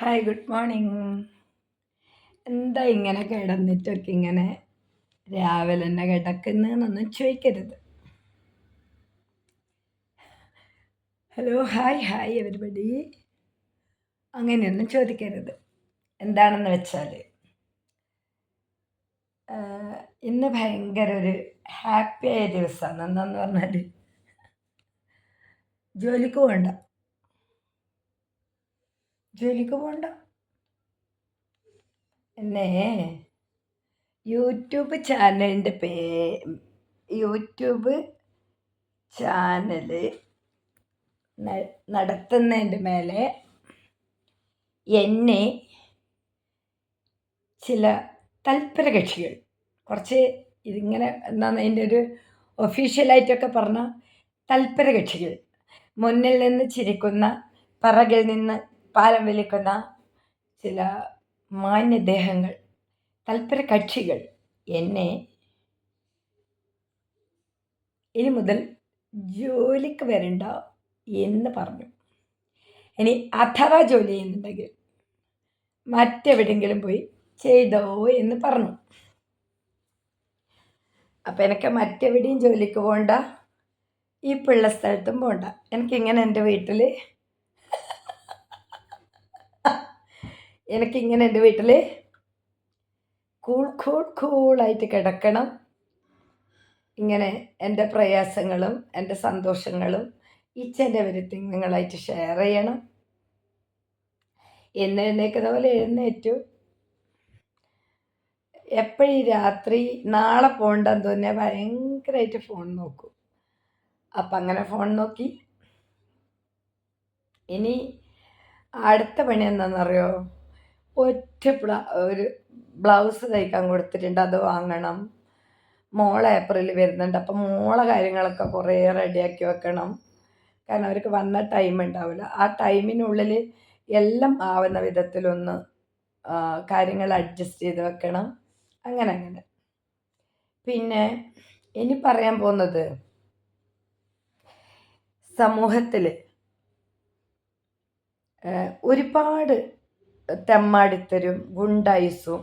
Hi good morning എന്താ ഇങ്ങനെ കിടന്നിട്ടൊക്കെ ഇങ്ങനെ രാവിലെ തന്നെ കിടക്കുന്നതെന്നൊന്നും ചോദിക്കരുത്. ഹലോ ഹായ് ഹായ് എവരിബഡി അങ്ങനെയൊന്നും ചോദിക്കരുത്. എന്താണെന്ന് വെച്ചാൽ ഇന്ന് ഭയങ്കര ഒരു ഹാപ്പിയായ ദിവസമാണ്. എന്താന്ന് പറഞ്ഞാൽ ജോലിക്ക് പോകണ്ട. ജോലിക്ക് പോകണ്ട എന്നെ യൂട്യൂബ് ചാനലിന്റെ പേ യൂട്യൂബ് ചാനൽ നടത്തുന്നതിന്റെ മേലെ എന്നെ ചില തൽപര കക്ഷികൾ കുറച്ച് ഇതിങ്ങനെ എന്താണ് അതിന്റെ ഒരു ഒഫീഷ്യലായിട്ടൊക്കെ പറഞ്ഞ തൽപര കക്ഷികൾ മുന്നിൽ നിന്ന് ചിരിക്കുന്ന പറകിൽ നിന്ന് പാലം വലിക്കുന്ന ചില മാന്യദേഹങ്ങൾ തൽപര കക്ഷികൾ എന്നെ ഇനി മുതൽ ജോലിക്ക് വരണ്ട എന്ന് പറഞ്ഞു. ഇനി അഥവാ ജോലി ചെയ്യുന്നുണ്ടെങ്കിൽ മറ്റെവിടെയെങ്കിലും പോയി ചെയ്തോ എന്ന് പറഞ്ഞു. അപ്പം എനിക്ക് മറ്റെവിടെയും ജോലിക്ക് പോകണ്ട ഈ പിള്ള സ്ഥലത്തും പോകണ്ട എനിക്കിങ്ങനെ എന്റെ വീട്ടിൽ എനിക്കിങ്ങനെ എന്റെ വീട്ടിൽ കൂൾ കൂൾ കൂളായിട്ട് കിടക്കണം. ഇങ്ങനെ എന്റെ പ്രയാസങ്ങളും എന്റെ സന്തോഷങ്ങളും ഈച്ച് വരുത്തി നിങ്ങളായിട്ട് ഷെയർ ചെയ്യണം. എന്ന് എഴുന്നേക്കുന്ന പോലെ എഴുന്നേറ്റു. എപ്പോഴും രാത്രി നാളെ പോകണ്ടെന്ന് തോന്നിയാൽ ഭയങ്കരമായിട്ട് ഫോൺ നോക്കും. അപ്പം അങ്ങനെ ഫോൺ നോക്കി. ഇനി അടുത്ത പണി എന്താണെന്നറിയോ ഒറ്റ ഒരു ബ്ലൗസ് തയ്ക്കാൻ കൊടുത്തിട്ടുണ്ട് അത് വാങ്ങണം. മോൾ ഏപ്രിലിൽ വരുന്നുണ്ട് അപ്പം മോളെ കാര്യങ്ങളൊക്കെ കുറേ റെഡിയാക്കി വെക്കണം. കാരണം അവർക്ക് വന്ന ടൈം ഉണ്ടാവില്ല. ആ ടൈമിനുള്ളിൽ എല്ലാം ആവുന്ന വിധത്തിലൊന്ന് കാര്യങ്ങൾ അഡ്ജസ്റ്റ് ചെയ്ത് വെക്കണം. അങ്ങനെ അങ്ങനെ. പിന്നെ ഇനി പറയാൻ പോകുന്നത് സമൂഹത്തിൽ ഒരുപാട് തെമ്മാടിത്തരും ഗുണ്ടായിസും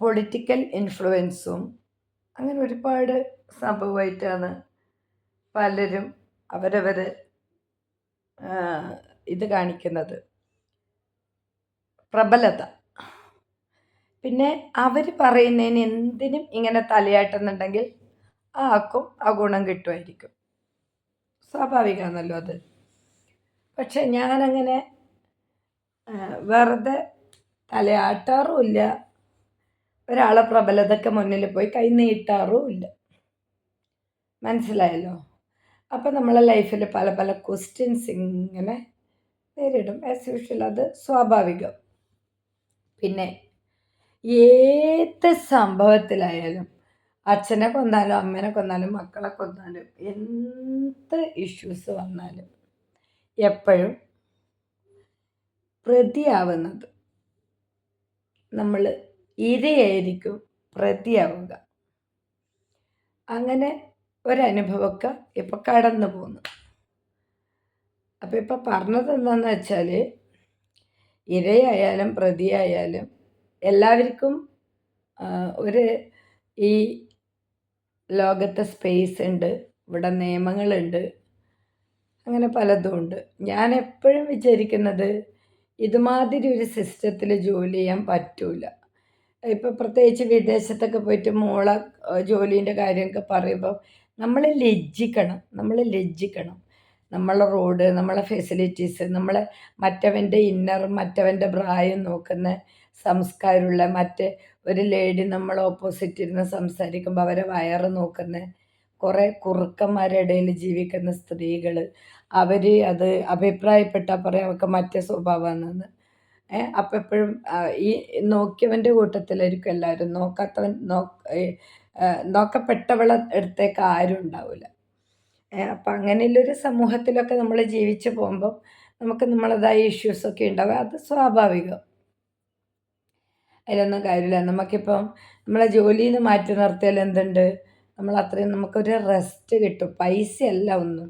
പൊളിറ്റിക്കൽ ഇൻഫ്ലുവൻസും അങ്ങനെ ഒരുപാട് സംഭവമായിട്ടാണ് പലരും അവരവർ ഇത് കാണിക്കുന്നത്. പ്രബലത. പിന്നെ അവർ പറയുന്നതിന് എന്തിനും ഇങ്ങനെ തലയാട്ടുന്നുണ്ടെങ്കിൽ ആക്കും ആ ഗുണം കിട്ടുമായിരിക്കും. സ്വാഭാവികമാണല്ലോ അത്. പക്ഷെ ഞാനങ്ങനെ വെറുതെ തലയാട്ടാറുമില്ല ഒരാളെ പ്രബലതയ്ക്ക് മുന്നിൽ പോയി കൈ നീട്ടാറുമില്ല മനസ്സിലായല്ലോ? അപ്പം നമ്മളെ ലൈഫിൽ പല പല ക്വസ്റ്റ്യൻസ് ഇങ്ങനെ നേരിടും. ആസ് യൂഷ്വൽ അത് സ്വാഭാവികം. പിന്നെ ഏത് സംഭവത്തിലായാലും അച്ഛനെ കൊന്നാലും അമ്മേനെ കൊന്നാലും മക്കളെ കൊന്നാലും എന്ത് ഇഷ്യൂസ് വന്നാലും എപ്പോഴും പ്രതിയാവുന്നത്. നമ്മൾ ഇരയായിരിക്കും പ്രതിയാവുക. അങ്ങനെ ഒരനുഭവമൊക്കെ ഇപ്പം കടന്നു പോകുന്നു അപ്പം ഇപ്പം പറഞ്ഞത് എന്താണെന്ന് വെച്ചാൽ ഇരയായാലും പ്രതിയായാലും എല്ലാവർക്കും ഒരു ഈ ലോകത്തെ സ്പേസ് ഉണ്ട് ഇവിടെ നിയമങ്ങളുണ്ട് അങ്ങനെ പലതും ഉണ്ട്. ഞാൻ എപ്പോഴും വിചാരിക്കുന്നത് ഇതുമാതിരി ഒരു സിസ്റ്റത്തിൽ ജോലി ചെയ്യാൻ പറ്റൂല. ഇപ്പോൾ പ്രത്യേകിച്ച് വിദേശത്തൊക്കെ പോയിട്ട് മോളെ ജോലീന്റെ കാര്യമൊക്കെ പറയുമ്പോൾ നമ്മൾ ലജ്ജിക്കണം നമ്മൾ ലജ്ജിക്കണം. നമ്മളെ റോഡ് നമ്മളെ ഫെസിലിറ്റീസ് നമ്മളെ മറ്റവന്റെ ഇന്നർ മറ്റവന്റെ പ്രായം നോക്കുന്ന സംസ്കാരമുള്ള മറ്റ് ഒരു ലേഡി നമ്മൾ ഓപ്പോസിറ്റ് ഇരുന്ന് സംസാരിക്കുമ്പോൾ അവരെ വയറ് നോക്കുന്ന കുറേ കുറുക്കന്മാരുടെ ഇടയിൽ ജീവിക്കുന്ന സ്ത്രീകൾ അവർ അത് അഭിപ്രായപ്പെട്ടാൽ പറയാം അവർക്ക് മറ്റേ സ്വഭാവമാണെന്ന് അപ്പം എപ്പോഴും ഈ നോക്കിയവന്റെ കൂട്ടത്തിലായിരിക്കും എല്ലാവരും നോക്കാത്തവൻ നോ നോക്കപ്പെട്ടവളെ അടുത്തേക്ക് ആരും ഉണ്ടാവില്ല അപ്പം അങ്ങനെയുള്ളൊരു സമൂഹത്തിലൊക്കെ നമ്മൾ ജീവിച്ചു പോകുമ്പം നമുക്ക് നമ്മളതായ ഇഷ്യൂസൊക്കെ ഉണ്ടാവുക അത് സ്വാഭാവികം. അതിലൊന്നും കാര്യമില്ല. നമുക്കിപ്പം നമ്മളെ ജോലിയിൽ നിന്ന് മാറ്റി നിർത്തിയാൽ എന്തുണ്ട്? നമ്മൾ അത്രയും നമുക്കൊരു റെസ്റ്റ് കിട്ടും. പൈസയല്ല ഒന്നും.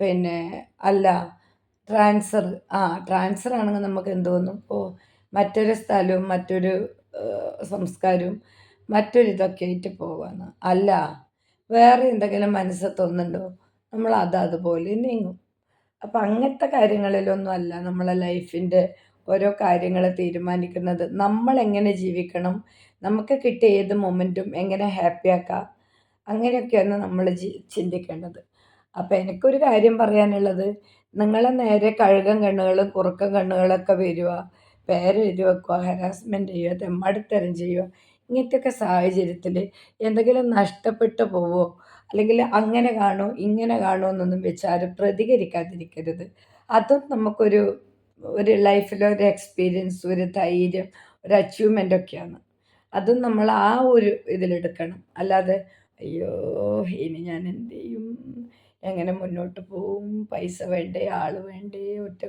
പിന്നെ അല്ല ട്രാൻസ്ഫർ. ആ ട്രാൻസ്ഫർ ആണെങ്കിൽ നമുക്ക് എന്ത് തോന്നും ഓ മറ്റൊരു സ്ഥലവും മറ്റൊരു സംസ്കാരവും മറ്റൊരു ഇതൊക്കെ ആയിട്ട് പോവാണ് അല്ല വേറെ എന്തെങ്കിലും മനസ്സിൽ തോന്നുന്നുണ്ടോ? നമ്മൾ അത് അതുപോലെ നീങ്ങും. അപ്പം അങ്ങനത്തെ കാര്യങ്ങളിലൊന്നും അല്ല നമ്മളെ ലൈഫിന്റെ ഓരോ കാര്യങ്ങൾ തീരുമാനിക്കുന്നത്. നമ്മൾ എങ്ങനെ ജീവിക്കണം? നമുക്ക് കിട്ടിയ ഏത് മൊമെന്റും എങ്ങനെ ഹാപ്പിയാക്കാം അങ്ങനെയൊക്കെയാണ് നമ്മൾ ചിന്തിക്കേണ്ടത്. അപ്പം എനിക്കൊരു കാര്യം പറയാനുള്ളത്. നിങ്ങളെ നേരെ കഴുകൻ കണ്ണുകളും കുറുക്കൻ കണ്ണുകളൊക്കെ വരിക പേരെഴുതി വെക്കുക ഹരാസ്മെന്റ് ചെയ്യുക തെമ്മാടിത്തരം ചെയ്യുക ഇങ്ങനത്തെയൊക്കെ സാഹചര്യത്തിൽ എന്തെങ്കിലും നഷ്ടപ്പെട്ടു പോവോ അല്ലെങ്കിൽ അങ്ങനെ കാണോ ഇങ്ങനെ കാണോ എന്നൊന്നും വെച്ച് ആരും പ്രതികരിക്കാതിരിക്കരുത്. അതും നമുക്കൊരു ഒരു ലൈഫിലൊരു എക്സ്പീരിയൻസ് ഒരു ധൈര്യം ഒരു അച്ചീവ്മെന്റ് ഒക്കെയാണ്. അതും നമ്മൾ ആ ഒരു ഇതിലെടുക്കണം. അല്ലാതെ അയ്യോ ഇനി ഞാൻ എന്ത് ചെയ്യും? എങ്ങനെ മുന്നോട്ട് പോവും? പൈസ വേണ്ടേ? ആൾ വേണ്ടേ? ഒറ്റ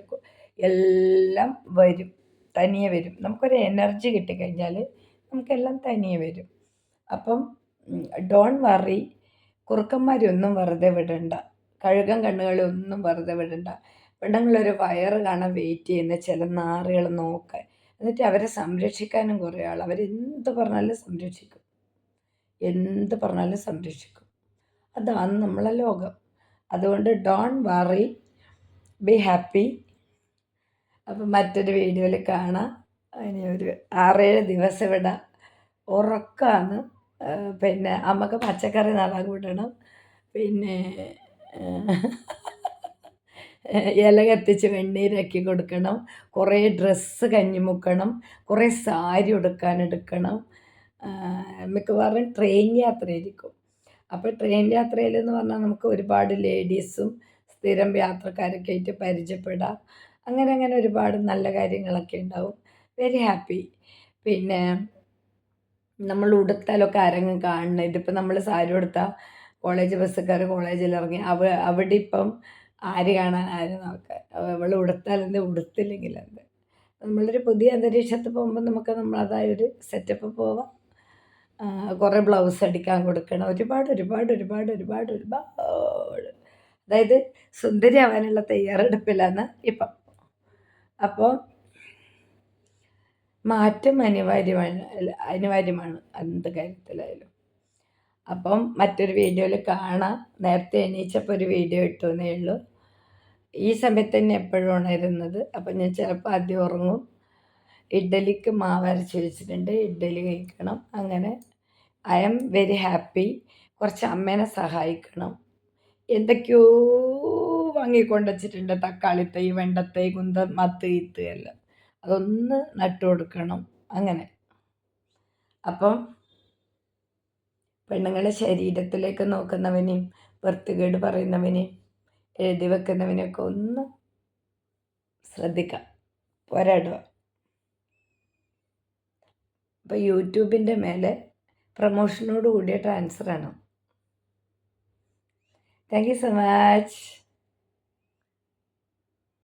എല്ലാം വരും. തനിയെ വരും. നമുക്കൊരു എനർജി കിട്ടിക്കഴിഞ്ഞാൽ നമുക്കെല്ലാം തനിയെ വരും. അപ്പം ഡോൺ വറി കുറുക്കന്മാരൊന്നും വെറുതെ വിടണ്ട. കഴുകൻ കണ്ണുകളൊന്നും വെറുതെ വിടണ്ട. പെണ്ണുങ്ങളൊരു വയറ് കാണാൻ വെയിറ്റ് ചെയ്യുന്ന ചില നാറുകൾ നോക്കാൻ എന്നിട്ട് അവരെ സംരക്ഷിക്കാനും കുറേ ആൾ. അവരെന്ത് പറഞ്ഞാലും സംരക്ഷിക്കും. എന്ത് പറഞ്ഞാലും സംരക്ഷിക്കും. അതാണ് നമ്മളെ ലോകം. അതുകൊണ്ട് ഡോൺ വറി ബി ഹാപ്പി. അപ്പം മറ്റൊരു വീഡിയോയിൽ കാണാം. ഇനി ഒരു ആറേഴ് ദിവസം ഇവിടെ ഉറക്കമാണ്. പിന്നെ അമ്മയ്ക്ക് പച്ചക്കറി നടാൻ കൂട്ടണം. പിന്നെ ഇല കത്തിച്ച് വെണ്ണീരാക്കി കൊടുക്കണം. കുറേ ഡ്രസ്സ് കഞ്ഞി മുക്കണം കുറേ സാരി ഉടുക്കാൻ എടുക്കണം. മിക്കവാറും ട്രെയിൻ യാത്രയായിരിക്കും. അപ്പോൾ ട്രെയിൻ യാത്രയിൽ എന്ന് പറഞ്ഞാൽ നമുക്ക് ഒരുപാട് ലേഡീസും സ്ഥിരം യാത്രക്കാരൊക്കെ ആയിട്ട് പരിചയപ്പെടാം. അങ്ങനെ അങ്ങനെ ഒരുപാട് നല്ല കാര്യങ്ങളൊക്കെ ഉണ്ടാവും. വെരി ഹാപ്പി പിന്നെ നമ്മൾ ഉടുത്താലൊക്കെ ആരെങ്കിലും കാണണം. ഇതിപ്പോൾ നമ്മൾ സാരി ഉടുത്താൽ കോളേജ് ബസ്സുകാർ കോളേജിൽ ഇറങ്ങി അവ അവിടെ ഇപ്പം ആര് കാണാൻ ആര് നോക്കാൻ അവൾ ഉടുത്താൽ എന്ത്? ഉടുത്തില്ലെങ്കിൽ എന്ത്? നമ്മളൊരു പുതിയ അന്തരീക്ഷത്തിൽ പോകുമ്പോൾ നമുക്ക് നമ്മളതായൊരു സെറ്റപ്പ് പോവാം. കുറേ ബ്ലൗസ് അടിക്കാൻ കൊടുക്കണം. ഒരുപാട് ഒരുപാട് ഒരുപാട് ഒരുപാട് ഒരുപാട്. അതായത് സുന്ദരി ആവാനുള്ള തയ്യാറെടുപ്പിലാണ് ഇപ്പം. അപ്പോൾ മാറ്റം അനിവാര്യമാണ് അനിവാര്യമാണ് എന്ത് കാര്യത്തിലായാലും. അപ്പം മറ്റൊരു വീഡിയോയിൽ കാണാം. നേരത്തെ എണീച്ചപ്പോൾ ഒരു വീഡിയോ ഇട്ടു എന്നേ ഉള്ളൂ. ഈ സമയത്ത് തന്നെ എപ്പോഴും ഉണരുന്നത്. അപ്പം ഞാൻ ചിലപ്പോൾ ആദ്യം ഉറങ്ങും. ഇഡ്ഡലിക്ക് മാവ് അരച്ച് വെച്ചിട്ടുണ്ട്. ഇഡ്ഡലി കഴിക്കണം. അങ്ങനെ ഐ എം വെരി ഹാപ്പി കുറച്ച് അമ്മേനെ സഹായിക്കണം. എന്തൊക്കെയോ വാങ്ങിക്കൊണ്ട് വച്ചിട്ടുണ്ട് തക്കാളി തൈ വെണ്ടത്തൈ കുന്ത മത്ത് ഇത്ത് എല്ലാം. അതൊന്ന് നട്ടു കൊടുക്കണം. അങ്ങനെ. അപ്പം പെണ്ണുങ്ങളെ ശരീരത്തിലേക്ക് നോക്കുന്നവനെയും വൃത്തികേട് പറയുന്നവനെയും എഴുതി വെക്കുന്നവനെയൊക്കെ ഒന്ന് ശ്രദ്ധിക്കാം. പോരാടുക. അപ്പോൾ യൂട്യൂബിന്റെ മേലെ പ്രൊമോഷനോട് കൂടിയ ട്രാൻസ്ഫറാണ്. Thank you so much